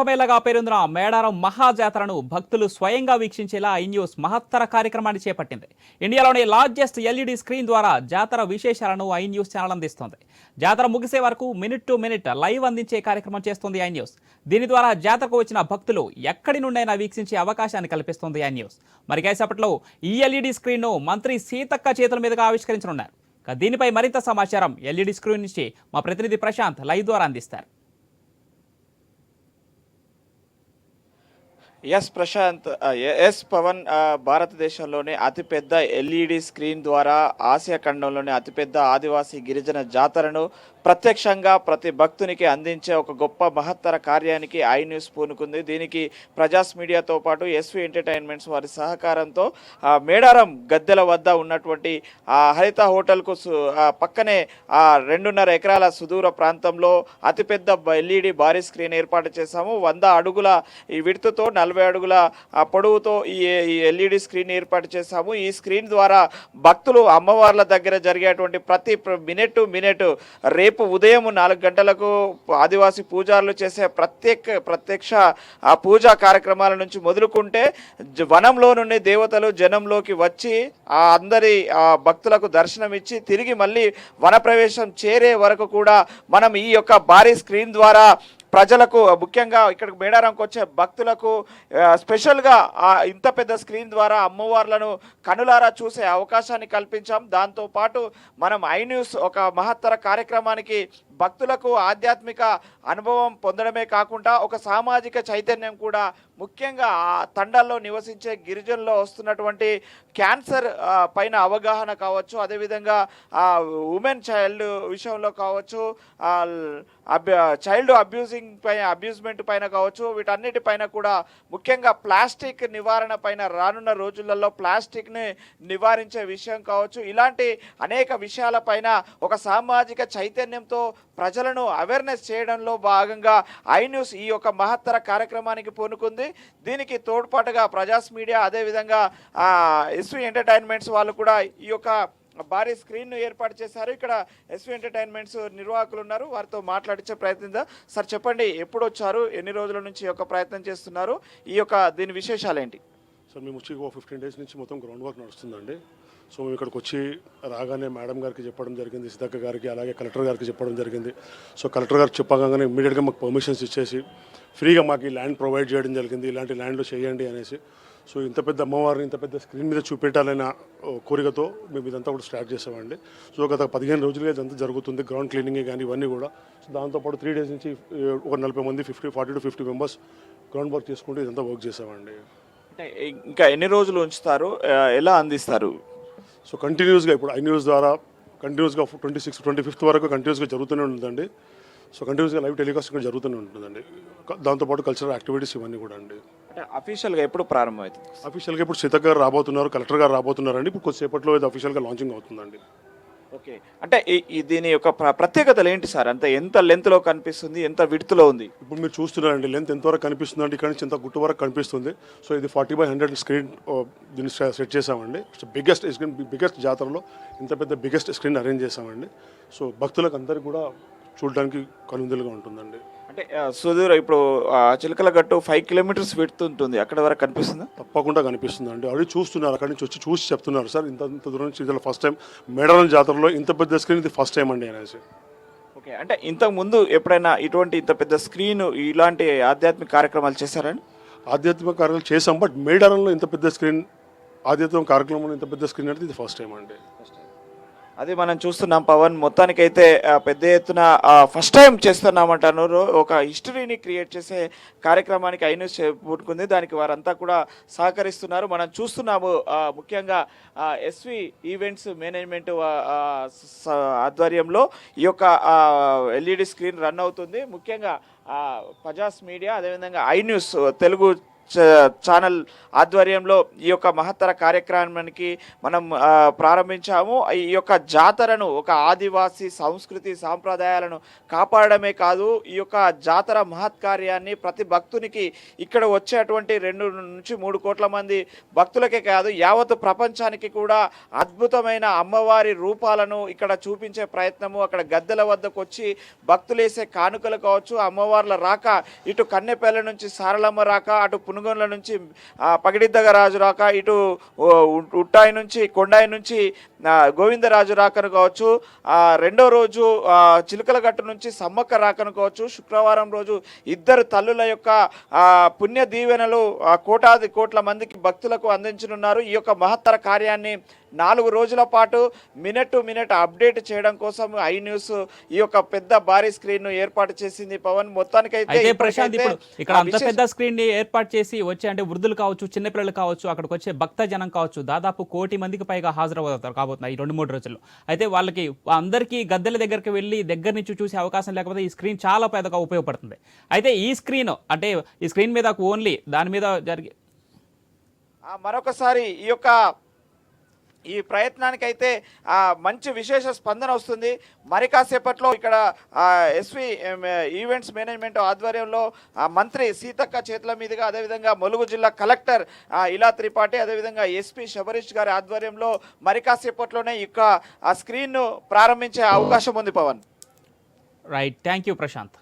కుంభమేళగా పేరొందిన మేడారం మహాజాతరను భక్తులు స్వయంగా వీక్షించేలా ఐ న్యూస్ మహత్తర కార్యక్రమాన్ని చేపట్టింది. ఇండియాలోని లార్జెస్ట్ ఎల్ఈడి స్క్రీన్ ద్వారా జాతర విశేషాలను ఐ న్యూస్ ఛానల్ అందిస్తోంది. జాతర ముగిసే వరకు మినిట్ టు మినిట్ లైవ్ అందించే కార్యక్రమం చేస్తుంది ఐ న్యూస్. దీని ద్వారా జాతరకు వచ్చిన భక్తులు ఎక్కడి నుండైనా వీక్షించే అవకాశాన్ని కల్పిస్తుంది ఐ న్యూస్. మరి కాసేపట్లో ఈ ఎల్ఈడి స్క్రీన్ను మంత్రి సీతక్క చేతుల మీదుగా ఆవిష్కరించనున్నారు. దీనిపై మరింత సమాచారం ఎల్ఈడి స్క్రీన్ నుంచి మా ప్రతినిధి ప్రశాంత్ లైవ్ ద్వారా అందిస్తారు. ఎస్ ప్రశాంత్ ఎస్ పవన్ భారతదేశంలోనే అతిపెద్ద ఎల్ఈడి స్క్రీన్ ద్వారా ఆసియా ఖండంలోనే అతిపెద్ద ఆదివాసీ గిరిజన జాతరను ప్రత్యక్షంగా ప్రతి భక్తునికి అందించే ఒక గొప్ప మహత్తర కార్యానికి ఐ న్యూస్ పూనుకుంది. దీనికి ప్రజాస్ మీడియాతో పాటు ఎస్వి ఎంటర్టైన్మెంట్స్ వారి సహకారంతో మేడారం గద్దెల వద్ద ఉన్నటువంటి హరిత హోటల్కు సు- పక్కనే ఆ రెండున్నర ఎకరాల సుదూర ప్రాంతంలో అతిపెద్ద ఎల్ఈడి భారీ స్క్రీన్ ఏర్పాటు చేశాము. వంద అడుగుల ఈ విడుతుతో నలభై అడుగుల పొడవుతో ఈ ఎల్ఈడి స్క్రీన్ ఏర్పాటు చేశాము. ఈ స్క్రీన్ ద్వారా భక్తులు అమ్మవార్ల దగ్గర జరిగేటువంటి ప్రతి మినిట్ టు మినిట్ రేపు ఉదయం నాలుగు గంటలకు ఆదివాసి పూజారులు చేసే ప్రత్యేక ప్రత్యక్ష ఆ పూజా కార్యక్రమాల నుంచి మొదలుకుంటే వనంలో నుండి దేవతలు జనంలోకి వచ్చి ఆ అందరి ఆ భక్తులకు దర్శనం ఇచ్చి తిరిగి మళ్ళీ వనప్రవేశం చేరే వరకు కూడా మనం ఈ యొక్క భారీ స్క్రీన్ ద్వారా ప్రజలకు ముఖ్యంగా ఇక్కడికి మేడారంకి వచ్చే భక్తులకు స్పెషల్గా ఇంత పెద్ద స్క్రీన్ ద్వారా అమ్మవార్లను కనులారా చూసే అవకాశాన్ని కల్పించాం. దాంతోపాటు మనం ఐ న్యూస్ ఒక మహత్తర కార్యక్రమానికి భక్తులకు ఆధ్యాత్మిక అనుభవం పొందడమే కాకుండా ఒక సామాజిక చైతన్యం కూడా ముఖ్యంగా ఆ తండాల్లో నివసించే గిరిజనుల్లో వస్తున్నటువంటి క్యాన్సర్ పైన అవగాహన కావచ్చు అదేవిధంగా ఆ ఉమెన్ చైల్డ్ విషయంలో కావచ్చు చైల్డ్ అబ్యూజింగ్ పైన అబ్యూజ్మెంట్ పైన కావచ్చు వీటన్నిటి పైన కూడా ముఖ్యంగా ప్లాస్టిక్ నివారణ పైన రానున్న రోజులలో ప్లాస్టిక్ని నివారించే విషయం కావచ్చు. ఇలాంటి అనేక విషయాలపైన ఒక సామాజిక చైతన్యంతో ప్రజలను అవేర్నెస్ చేయడంలో భాగంగా ఐ న్యూస్ ఈ యొక్క మహత్తర కార్యక్రమానికి పూనుకుంది. దీనికి తోడ్పాటుగా ప్రజాస్ మీడియా అదేవిధంగా ఎస్వి ఎంటర్టైన్మెంట్స్ వాళ్ళు కూడా ఈ యొక్క భారీ స్క్రీన్ను ఏర్పాటు చేశారు. ఇక్కడ ఎస్వి ఎంటర్టైన్మెంట్స్ నిర్వాహకులు ఉన్నారు. వారితో మాట్లాడించే ప్రయత్నం సార్ చెప్పండి ఎప్పుడు వచ్చారు ఎన్ని రోజుల నుంచి ఈ యొక్క ప్రయత్నం చేస్తున్నారు? ఈ యొక్క దీని విశేషాలు ఏంటి సార్ మేము వచ్చి ఫిఫ్టీన్ డేస్ నుంచి మొత్తం గ్రౌండ్ వర్క్ నడుస్తుందండి. సో మేము ఇక్కడికి వచ్చి రాగానే మేడం గారికి చెప్పడం జరిగింది సిద్ధక్క గారికి అలాగే కలెక్టర్ గారికి చెప్పడం జరిగింది. సో కలెక్టర్ గారికి చెప్పగానే ఇమ్మీడియట్గా మాకు పర్మిషన్స్ ఇచ్చేసి ఫ్రీగా మాకు ఈ ల్యాండ్ ప్రొవైడ్ చేయడం జరిగింది ఇలాంటి ల్యాండ్లు చేయండి అనేసి. సో ఇంత పెద్ద అమ్మవారిని ఇంత పెద్ద స్క్రీన్ మీద చూపెట్టాలన్న ఓ, కోరికతో మేము ఇదంతా కూడా స్టార్ట్ చేసామండి. సో గత పదిహేను రోజులుగా ఇదంతా జరుగుతుంది గ్రౌండ్ క్లీనింగ్ కానీ ఇవన్నీ కూడా. సో దాంతోపాటు త్రీ డేస్ నుంచి ఒక నలభై మంది fifty forty to fifty members ground work చేసుకుంటూ ఇదంతా వర్క్ చేసామండి. ఇంకా ఎన్ని రోజులు ఉంచుతారు? ఎలా అందిస్తారు? సో కంటిన్యూస్గా ఇప్పుడు ఐ న్యూస్ ద్వారా కంటిన్యూస్గా ట్వంటీ సిక్స్ ట్వంటీ ఫిఫ్త్ వరకు కంటిన్యూస్గా జరుగుతూనే ఉంటుందండి. సో కంటిన్యూస్గా లైవ్ టెలికాస్ట్ ఇక్కడ జరుగుతూనే ఉంటుందండి. దాంతోపాటు కల్చరల్ యాక్టివిటీస్ ఇవన్నీ కూడా అండి. అంటే అఫీషియల్గా ఎప్పుడు ప్రారంభమవుతుంది? అఫీషియల్గా ఇప్పుడు సీతక్క గారు రాబోతున్నారు కలెక్టర్ గారు రాబోతున్నారండి. ఇప్పుడు కొద్దిసేపట్లో ఇది అఫీషియల్గా లాంచింగ్ అవుతుందండి. ఓకే. అంటే ఈ- దీని యొక్క ప్ర- ప్రత్యేకతలు ఏంటి సార్? అంటే ఎంత లెంత్లో కనిపిస్తుంది? ఎంత విడుతులో ఉంది? ఇప్పుడు మీరు చూస్తున్నారండి లెంత్ ఎంతవరకు కనిపిస్తుంది అంటే ఇక్కడ నుంచి ఎంత గుట్టు వరకు కనిపిస్తుంది? సో ఇది ఫార్టీ బై హండ్రెడ్ స్క్రీన్ దీన్ని సెట్ చేసామండి సో బిగ్గెస్ట్ స్క్రీన్ బిగ్గెస్ట్ జాతరలో ఇంత పెద్ద బిగ్గెస్ట్ స్క్రీన్ అరేంజ్ చేసామండి సో భక్తులకు అందరికీ కూడా చూడడానికి కనుందులుగా ఉంటుందండి. అంటే సుదూర ఇప్పుడు ఆ, చిలకల గట్టు ఫైవ్ కిలోమీటర్స్ విడుతుంటుంది అక్కడ వరకు కనిపిస్తుందా? తప్పకుండా కనిపిస్తుంది అండి ఆల్రెడీ చూస్తున్నారు. అక్కడి నుంచి వచ్చి చూసి చెప్తున్నారు. సార్ ఇంత ఇంత దూరం నుంచి ఇది ఫస్ట్ టైం మేడారం జాతరలో ఇంత పెద్ద స్క్రీన్ ఇది ఫస్ట్ టైం అండి అనేసి. ఓకే. అంటే ఇంతకు ముందు ఎప్పుడైనా ఇటువంటి ఇంత పెద్ద స్క్రీన్ ఇలాంటి ఆధ్యాత్మిక కార్యక్రమాలు చేశారని ఆధ్యాత్మిక కార్యక్రమాలు చేసాం బట్ మేడారంలో ఇంత పెద్ద స్క్రీన్ ఆధ్యాత్మిక కార్యక్రమంలో ఇంత పెద్ద స్క్రీన్ అంటే ఇది ఫస్ట్ టైం అండి. అది మనం చూస్తున్నాం పవన్ మొత్తానికైతే పెద్ద ఎత్తున ఫస్ట్ టైం చేస్తున్నామంటున్నారు ఒక హిస్టరీని క్రియేట్ చేసే కార్యక్రమానికి ఐన్యూస్ పుట్టుకుంది దానికి వారంతా కూడా సహకరిస్తున్నారు. మనం చూస్తున్నాము ముఖ్యంగా ఎస్వి ఈవెంట్స్ మేనేజ్మెంట్ ఆధ్వర్యంలో ఈ యొక్క ఎల్ఈడి స్క్రీన్ రన్ అవుతుంది. ముఖ్యంగా ఆ, పజాస్ మీడియా అదేవిధంగా ఐ న్యూస్ తెలుగు ఛానల్ ఆధ్వర్యంలో ఈ యొక్క మహత్తర కార్యక్రమానికి మనం ప్రారంభించాము. ఈ యొక్క జాతరను ఒక ఆదివాసీ సంస్కృతి సాంప్రదాయాలను కాపాడమే కాదు ఈ యొక్క జాతర మహత్కార్యాన్ని ప్రతి భక్తునికి ఇక్కడ వచ్చేటువంటి రెండు నుంచి మూడు కోట్ల మంది భక్తులకే కాదు యావత్ ప్రపంచానికి కూడా అద్భుతమైన అమ్మవారి రూపాలను ఇక్కడ చూపించే ప్రయత్నము. అక్కడ గద్దెల వద్దకు వచ్చి భక్తులేసే కానుకలు కావచ్చు అమ్మవార్ల రాక ఇటు కన్నెపల్లె నుంచి సారలమ్మ రాక అటు పునుగొండ్ల నుంచి ఆ, పగిడిద్దగ రాజు రాక ఇటు ఉట్టాయి నుంచి కొండాయి నుంచి గోవిందరాజు రాకను కావచ్చు ఆ, రెండో రోజు చిలుకల చిలుకలగట్టు నుంచి సమ్మక్క రాకను కావచ్చు శుక్రవారం రోజు ఇద్దరు తల్లుల యొక్క పుణ్య దీవెనలు కోటాది కోట్ల మందికి భక్తులకు అందించనున్నారు. ఈ యొక్క మహత్తర కార్యాన్ని నాలుగు రోజుల పాటు మినిట్ టు మినిట్ అప్డేట్ చేయడం కోసం ఐ న్యూస్ ఈ యొక్క పెద్ద భారీ స్క్రీన్ను ఏర్పాటు చేసింది పవన్. మొత్తానికైతే అయితే ప్రశాంత్ ఇప్పుడు ఇక్కడ అంత పెద్ద స్క్రీన్ని ఏర్పాటు చేసి వచ్చే అంటే వృద్ధులు కావచ్చు చిన్నపిల్లలు కావచ్చు అక్కడికి వచ్చే భక్త జనం కావచ్చు దాదాపు కోటి మందికి పైగా హాజరవుతారు కాబోతున్నారు ఈ రెండు మూడు రోజుల్లో. అయితే వాళ్ళకి అందరికీ గద్దెల దగ్గరికి వెళ్ళి దగ్గర నుంచి చూసే అవకాశం లేకపోతే ఈ స్క్రీన్ చాలా పెద్దగా ఉపయోగపడుతుంది. అయితే ఈ స్క్రీన్ అంటే ఈ స్క్రీన్ మీద ఓన్లీ దాని మీద జరిగే మరొకసారి ఈ యొక్క ఈ ప్రయత్నానికైతే మంచి విశేష స్పందన వస్తుంది. మరి కాసేపట్లో ఇక్కడ ఎస్వి ఈవెంట్స్ మేనేజ్మెంట్ ఆధ్వర్యంలో మంత్రి సీతక్క చేతుల మీదుగా అదేవిధంగా ములుగు జిల్లా కలెక్టర్ ఇలా త్రిపాఠి అదేవిధంగా ఎస్పీ శబరీష్ గారి ఆధ్వర్యంలో మరి కాసేపట్లోనే ఇక యొక్క ఆ స్క్రీన్ను ప్రారంభించే అవకాశం ఉంది Pavan. Right thank you Prashanth